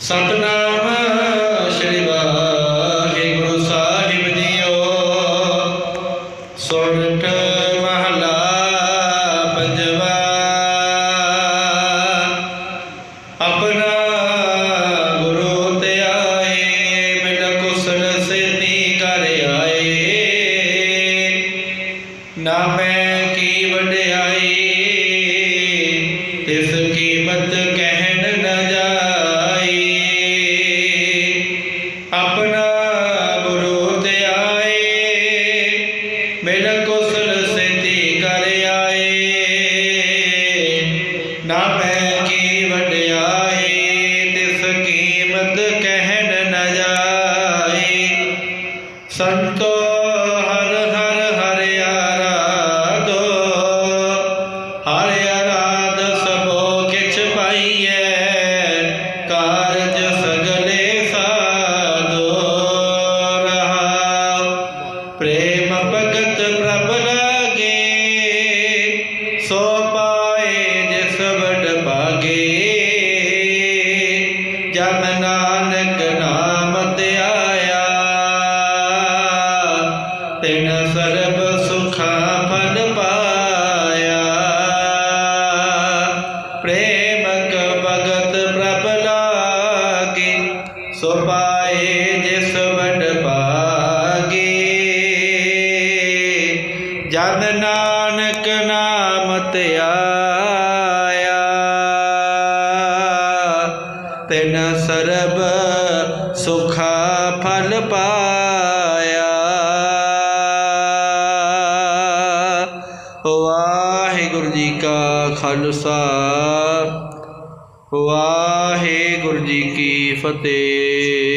ਸਤਨਾਮ ਸ੍ਰੀ ਵਾਹਿਗੁਰੂ ਸਾਹਿਬ ਜੀਓ। ਸੋਰਠ ਮਹਲਾ ਪੰਜਵਾ। ਆਪਣਾ ਗੁਰੂ ਧਿਆਏ ਮਿਲ ਕੁਸਲ ਸੇਤੀ ਕਰ ਆਏ। ਨਾ ਮੈਂ ਕੀ ਵਡਿਆਈ, ਤਿਸ ਕੀਮਤ ਕਹਿਣ ਮੈਂ ਤਿਸ ਕੀਮਤ ਕਹਿਣ ਨ ਜਾਈ। ਸੰਤੋ ਹਰ ਹਰ ਹਰਿ ਆਰਾਧੋ, ਹਰਿ ਆਰਾਧ ਸਭੋ ਕਿਛ ਪਾਈਐ, ਕਾਰਜ ਸਗਲੇ ਸਾਧੋ ਰਹਾਉ। ਪ੍ਰੇਮ ਭਗਤ ਪ੍ਰਭ ਲਾਗੇ, ਸੋ ਜਨ ਨਾਨਕ ਨਾਮ ਧਿਆਇਆ ਤਿਨ ਸਰਬ ਸੁਖਾ ਫਲ ਪਾਇਆ। ਪ੍ਰੇਮਕ ਭਗਤ ਪ੍ਰਭ ਲਾਗੇ, ਸੋ ਪਾਏ ਜਿਸ ਵਡ ਭਾਗੇ। ਜਨ ਨਾਨਕ ਨਾਮ ਧਿਆਇਆ ਤਿਨ ਸਰਬ ਸੁਖਾ ਫਲ ਪਾਇਆ। ਵਾਹਿਗੁਰੂ ਜੀ ਕਾ ਖਾਲਸਾ ਵਾਹਿਗੁਰੂ ਜੀ ਕੀ ਫਤਿਹ।